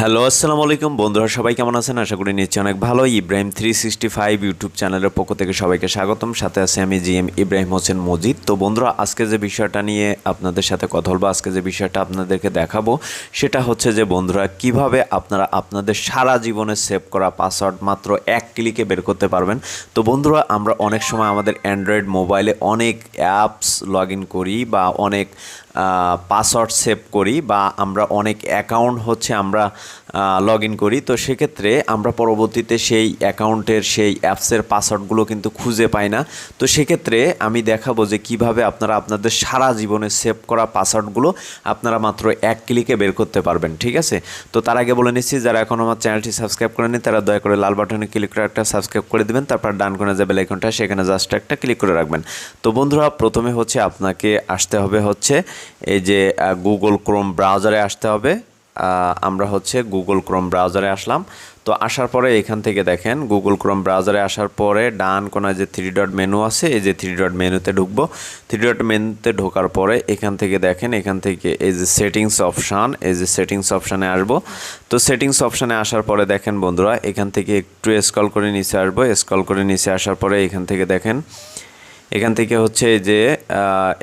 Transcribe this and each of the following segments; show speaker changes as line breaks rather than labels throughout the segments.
Hello, আসসালামু আলাইকুম। বন্ধুরা, সবাই কেমন আছেন? আশা করি নিশ্চয়ই অনেক ভালো। Ibrahim three sixty five YouTube চ্যানেলের পক্ষ থেকে সবাইকে স্বাগতম। সাথে আছে আমি জি এম ইব্রাহিম হোসেন মজিদ। তো বন্ধুরা, আজকে যে বিষয়টা নিয়ে আপনাদের সাথে কথা বলব, আজকে যে বিষয়টা আপনাদেরকে দেখাবো, সেটা হচ্ছে যে, বন্ধুরা, কীভাবে আপনারা আপনাদের সারা জীবনে সেভ করা পাসওয়ার্ড মাত্র এক ক্লিকে বের করতে পারবেন। তো বন্ধুরা, আমরা অনেক সময় আমাদের অ্যান্ড্রয়েড মোবাইলে অনেক অ্যাপস লগ ইন করি বা অনেক পাসওয়ার্ড সেভ করি বা আমরা অনেক অ্যাকাউন্ট হচ্ছে আমরা লগ ইন করি। তো সেক্ষেত্রে আমরা পরবর্তীতে সেই অ্যাকাউন্টের সেই অ্যাপসের পাসওয়ার্ডগুলো কিন্তু খুঁজে পাই না। তো সেক্ষেত্রে আমি দেখাবো যে কীভাবে আপনারা আপনাদের সারা জীবনে সেভ করা পাসওয়ার্ডগুলো আপনারা মাত্র এক ক্লিকে বের করতে পারবেন, ঠিক আছে? তো তার আগে বলে নিচ্ছি, যারা এখন আমার চ্যানেলটি সাবস্ক্রাইব করেনি তারা দয়া করে লাল বাটনে ক্লিক করে একটা সাবস্ক্রাইব করে দেবেন, তারপর ডান কোণে যে বেলাইকনটা সেখানে জাস্ট একটা ক্লিক করে রাখবেন। তো বন্ধুরা, প্রথমে হচ্ছে আপনাকে আসতে হবে হচ্ছে এই যে গুগল ক্রোম ব্রাউজারে আসতে হবে। আমরা হচ্ছে গুগল ক্রোম ব্রাউজারে আসলাম। তো আসার পরে এখান থেকে দেখেন গুগল ক্রোম ব্রাউজারে আসার পরে ডান কোনায় যে থ্রি ডট মেনু আছে, এই যে থ্রি ডট মেনুতে ঢুকবো। থ্রি ডট মেনুতে ঢোকার পরে এখান থেকে দেখেন, এখান থেকে এই যে সেটিংস অপশান এই যে সেটিংস অপশানে আসব। তো সেটিংস অপশানে আসার পরে দেখেন বন্ধুরা, এখান থেকে একটু স্কল করে নিচে আসব। স্কল করে নিচে আসার পরে এখান থেকে দেখেন, এখান থেকে হচ্ছে এই যে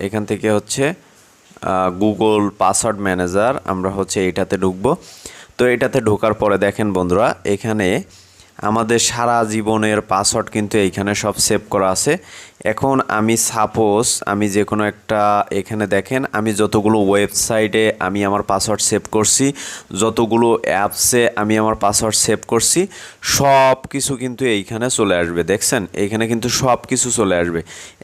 এখান থেকে হচ্ছে গুগল পাসওয়ার্ড ম্যানেজার আমরা হচ্ছে এইটাতে ঢুকবো। তো এটাতে ঢোকার পরে দেখেন বন্ধুরা এখানে আমাদের সারা জীবনের পাসওয়ার্ড কিন্তু এইখানে সব সেভ করা আছে। এখন আমি সাপোজ আমি যে কোনো একটা, এখানে দেখেন আমি যতগুলো ওয়েবসাইটে আমি আমার পাসওয়ার্ড সেভ করছি, যতগুলো অ্যাপসে আমি আমার পাসওয়ার্ড সেভ করছি সব কিছু কিন্তু এইখানে চলে আসবে, দেখছেন? এইখানে কিন্তু সব কিছু চলে আসবে।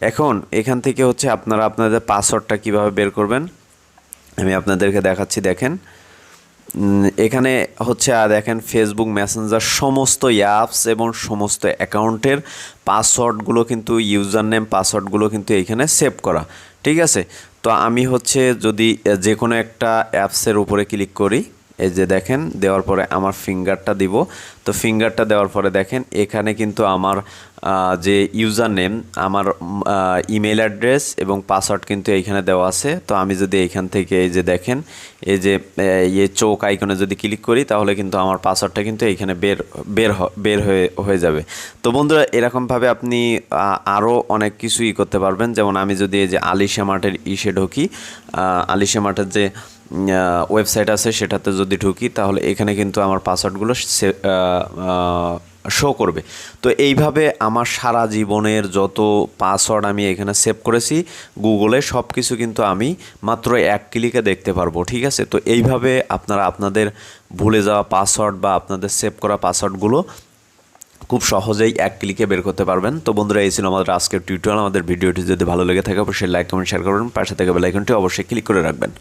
এখন এখান থেকে হচ্ছে আপনারা আপনাদের পাসওয়ার্ডটা কীভাবে বের করবেন? আমি আপনাদেরকে দেখাচ্ছি, দেখেন। এখানে হচ্ছে দেখেন ফেসবুক মেসেঞ্জার সমস্ত অ্যাপস এবং সমস্ত অ্যাকাউন্টের পাসওয়ার্ডগুলো কিন্তু ইউজার নেম পাসওয়ার্ডগুলো কিন্তু এইখানে সেভ করা। ঠিক আছে? তো আমি হচ্ছে যদি যে কোনো একটা অ্যাপসের উপরে ক্লিক করি, এই যে দেখেন, দেওয়ার পরে আমার ফিঙ্গারটা দিব। তো ফিঙ্গারটা দেওয়ার পরে দেখেন, এখানে কিন্তু আমার যে ইউজার নেম আমার ইমেল অ্যাড্রেস এবং পাসওয়ার্ড কিন্তু এইখানে দেওয়া আছে। তো আমি যদি এইখান থেকে এই যে দেখেন, এই যে ইয়ে চোখ আইকনে যদি ক্লিক করি, তাহলে কিন্তু আমার পাসওয়ার্ডটা কিন্তু এইখানে বের বের বের হয়ে হয়ে যাবে। তো বন্ধুরা, এরকমভাবে আপনি আরও অনেক কিছুই করতে পারবেন। যেমন আমি যদি এই যে আলিশা মাঠের ইসে ঢুকি আলিশা মার্টের যে ওয়েবসাইট আছে, সেটাতে যদি ঢুকি, তাহলে এখানে কিন্তু আমার পাসওয়ার্ডগুলো শো করবে। তো এইভাবে আমার সারা জীবনের যত পাসওয়ার্ড আমি এখানে সেভ করেছি গুগলে সব কিছু কিন্তু আমি মাত্র এক ক্লিকে দেখতে পারব, ঠিক আছে? তো এইভাবে আপনারা আপনাদের ভুলে যাওয়া পাসওয়ার্ড বা আপনাদের সেভ করা পাসওয়ার্ডগুলো খুব সহজেই এক ক্লিকে বের করতে পারবেন। তো বন্ধুরা, এই ছিল আমাদের আজকের টিউটোরিয়াল আমাদের ভিডিওটি যদি ভালো লেগে থাকে, অবশ্যই লাইক কমেন্ট শেয়ার করবেন। পাশে থেকে বেলাইকনটি অবশ্যই ক্লিক করে রাখবেন।